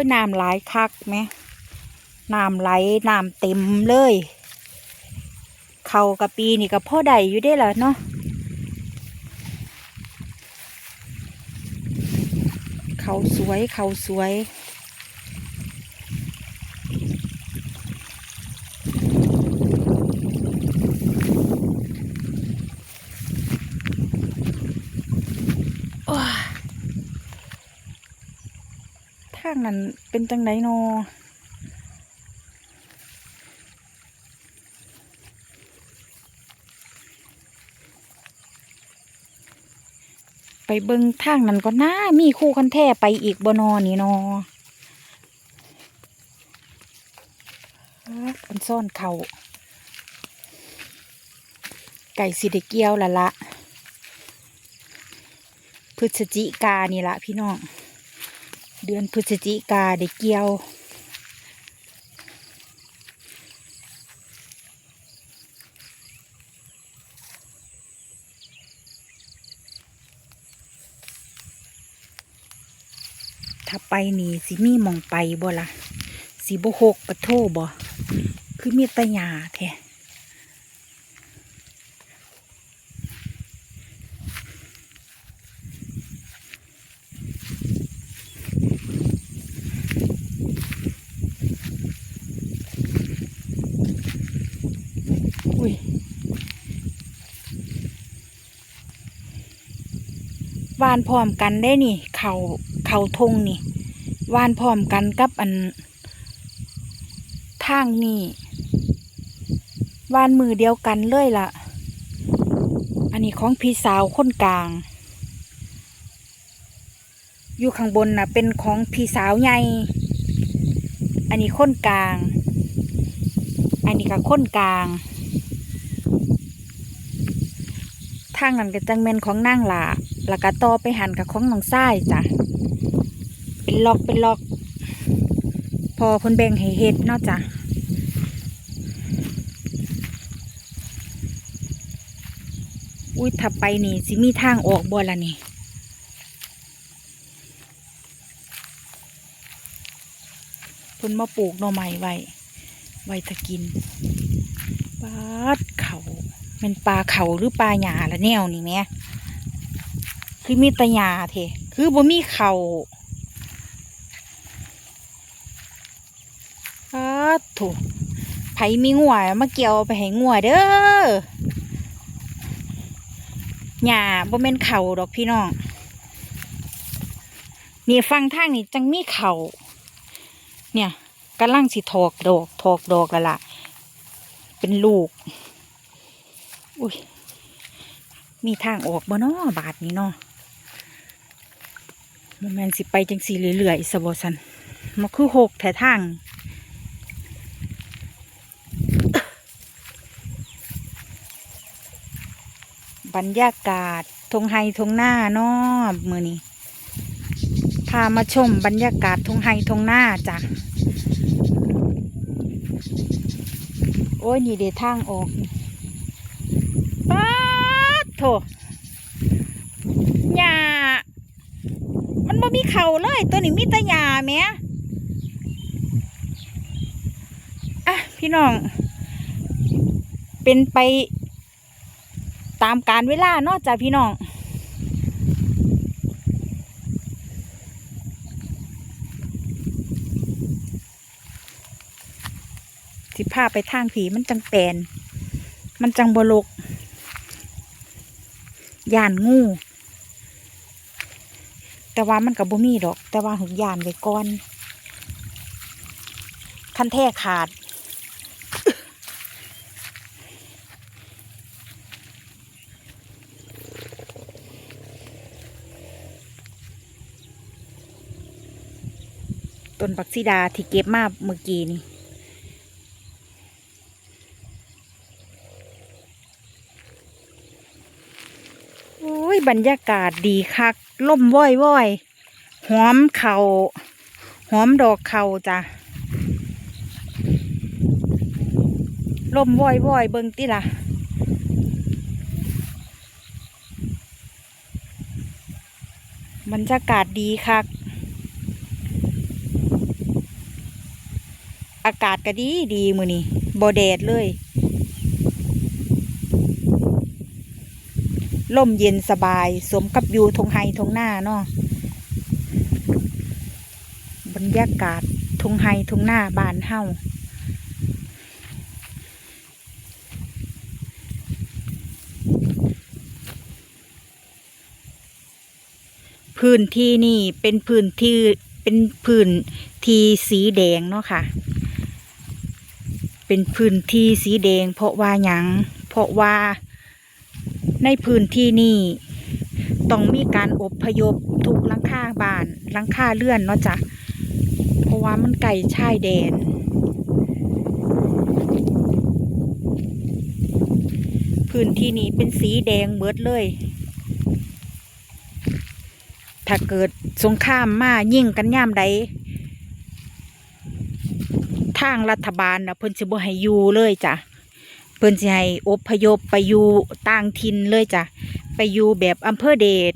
ยน้ำไหลคักไหมน้ำไหลน้ำเต็มเลย เขากะปีนี่กับพ่อใดอยู่ได้ละเนาะเขาสวยเขาสวย ทางนั้นเป็นจังไดนอไปเบิงทางนั้นก็น่ามีคู่คันแท้ไปอีกบนอนี่นอมันซ่อนเขาไก่สิได้เกียวละละพฤศจิกานี่ละพี่น้อง เดือนพฤศจิกาได้เกี่ยว ถ้าไปนี่สิมีมองไปบ่ละสิบ่หกปะโทบ่คือมีแตะยาแท้านพร้อมกันได้นี่ เขาเขาทงนี่วานพร้อมกันกับอันทางนี่วานมือเดียวกันเลยล่ะ อันนี้ของพี่สาวคนกลาง อยู่ข้างบนน่ะ เป็นของพี่สาวใหญ่ อันนี้คนกลาง อันนี้ก็คนกลางทางนั้นก็จังเมนของนางหลา แล้วก็ต่อไปหันกับของน้องทรายจ้ะ เป็นล็อกเป็นล็อก พอพนแบ่งให้เฮ็ดเนาะจ้ะอุ้ยถ้าไปนี่สิมีทางออกบ่ละนี่เพิ่นมาปลูกหน่อไม้ไว้ไว้ถ้ากินปาดเขาเป็นปลาเขาหรือปลาหยาละแนวนี่แหม่ คือมีตะยาเทคือบ่มีเขาปาถูไผมีงัวมาเกี่ยวไปให้งัวเด้อหญ้าบ่แม่นเข่าดอกพี่น้อง นี่ฟังทางนี่จังมีเขาเนี่ยกำลังสิถอกดอกถอกดอกแล้วล่ะ เป็นลูก อุ้ย มีทางออกบ่นาะบาทนี้เนาะ โมันแมนสิไปจังสีเรื่อยๆสบสันมันคือหกแถทางบรรยากาศทงไฮทงหน้าเนาะมือนี้พามาชมบรรยากาศทงไฮทงหน้าจ้ะโอ้ยนี่เดทางออกป๊าโถหญ้ามัน บ่มีเขาเลย ตัวนี้มีต่หญ้าแม่อะพี่น้อง เป็นไปตามการเวลาเนาะจ้ะพี่น้องสิพาไปทางผีมันจังแปลนมันจังบลก ย่านงู แต่ว่ามันกับบ่มีดอก แต่ว่าหึงยานไว้ก่อนคันแท้ขาด ต้นบักซีดาที่เก็บมาเมื่อกี้นี่ โอ้ย บรรยากาศดีคักล่มว้อยว้อยหอมเขาหอมดอกเขาจ้ะล่มว้อยว้อยเบิ่งติล่ะบรรยากาศดีคัก อากาศก็ดีดีมือนี่บอแดดเลย ล่มเย็นสบาย สมกับอยู่ทงไฮทงหน้าเนาะบรรยากาศทงไฮทงหน้าบานเฮาพื้นที่นี่เป็นพื้นที่เป็นพื้นที่สีแดงเนาะค่ะ เป็นพื้นที่สีแดงเพราะว่าหยัง เพราะว่า ในพื้นที่นี้ต้องมีการอบพยพทุกลังค่าบ้านลังค่าเลื่อนเนาะจ้ะเพราะว่ามันไก่ชายแดน พื้นที่นี้เป็นสีแดงเบิดเลย ถ้าเกิดสงครามมายิ่งกันย่ามใดทางรัฐบาลนะเพิ่นสิบ่ให้อยู่เลยจ้ะ เพิ่นสิให้อพยพไปอยู่ต่างถิ่นเลยจ้ะไปอยู่แบบอำเภอเดช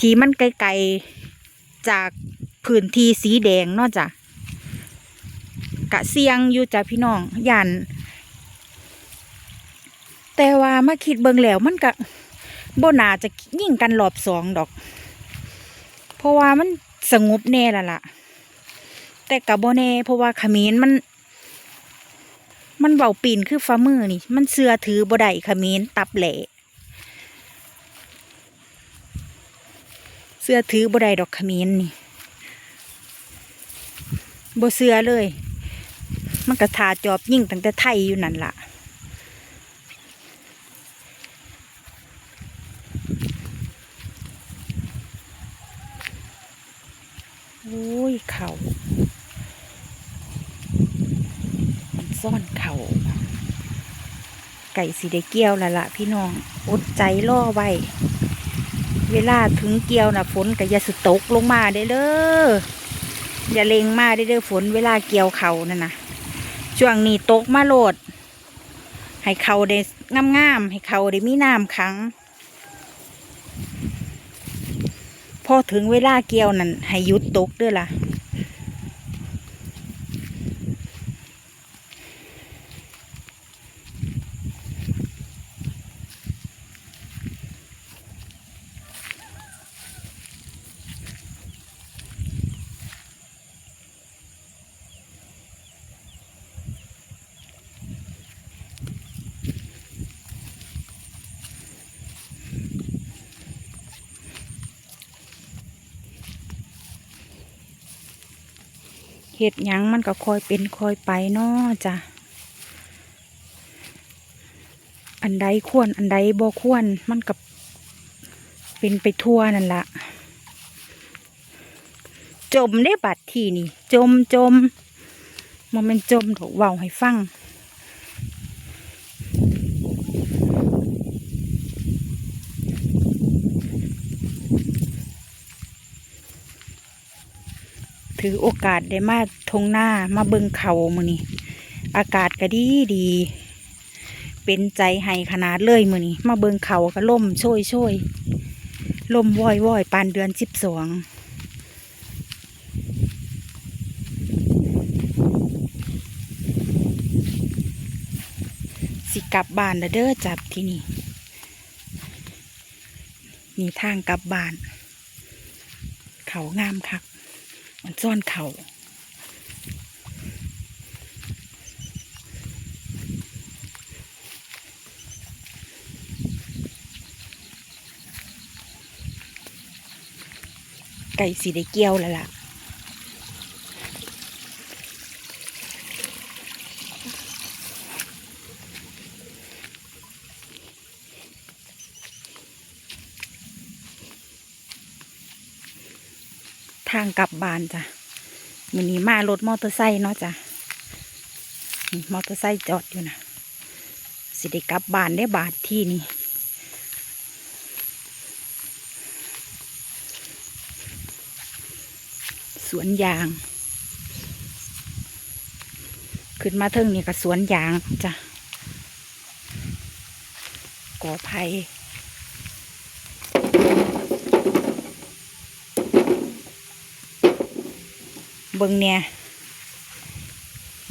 ที่มันไกลๆจากพื้นที่สีแดงเนาะจ้ะกะเสียงอยู่จ้ะพี่น้องย่านแต่ว่ามาคิดเบิ่งแล้วมันกะบ่น่าจะยิ่งกันรอบสองดอก เพราะว่ามันสงบแน่ละล่ะ แต่กับโบแน่เพราะว่าขมิ้นมัน มันเบาปีนคือฟ้ามือนี่ มันเสือถือบ่ได้ขมิ้นตับแหล่เสือถือบ่ได้ดอกขมิ้นนี่บ่เสือเลย มันกระทาจอบยิ่งตั้งแต่ไทยอยู่นั่นล่ะโอ้ยเขามัน ซ่อนเขาไก่สีได้เกี้ยวละละพี่น้องอดใจล่อไว้ เวลาถึงเกี่ยวนะฝนก็อย่าสุดตกลงมาได้เด้ออย่าเลงมาได้เด้อฝนเวลาเกี่ยวเขานั่นนะช่วงนี้ตกมาโหลด ให้เขาได้งามๆให้เขาได้มีน้ำขัง พอถึงเวลาเกี่ยวนั่นให้หยุดตกเด้วยล่ะ เห็ดยังมันก็คอยเป็นคอยไปเนาะจ้ะ อันใดควรอันใดบ่ควรมันก็เป็นไปทั่วนั่นละจมได้บัดทีนี่ จมจมมันเป็นจมถูกเว่าให้ฟัง ถือโอกาสได้มาทงหน้ามาเบิงเขามือนี่อากาศก็ดีดี เป็นใจให้ขนาดเลยมือนี่มาเบิงเขาก็ล่มโชยโชยล่มวอยวอยปานเดือนสิบสองสิกลับบ้านแล้วเด้อจับที่นี่มีทางกลับบ้าน เขางามคัก มันซ่อนเขาไก่สีได้เกี้ยวแล้วล่ะ ทางกลับบ้านจ้ะมันนี้มารถมอเตอร์ไซค์เนาะจ้ะมอเตอร์ไซค์จอดอยู่นะสิได้กลับบ้านได้บาทที่นี่สวนยาง ขึ้นมาเทิงนี่ก็สวนยางจ้ะกอไผ่ เบิงเนี่ย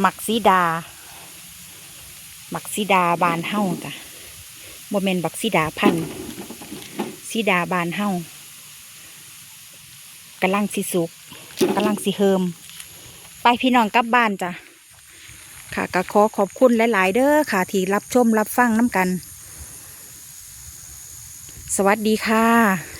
หมักสีดาหมักสีดาบานเฮาจ้ะบ่แม่นบักสีดาพันธุ์สีดาบานเฮากำลังสิสุกกำลังสิเฮิม ไปพี่น้องกลับบ้านจ้ะค่ะก็ขอขอบคุณหลาย ๆ เด้อค่ะ ที่รับชมรับฟังน้ำกัน สวัสดีค่ะ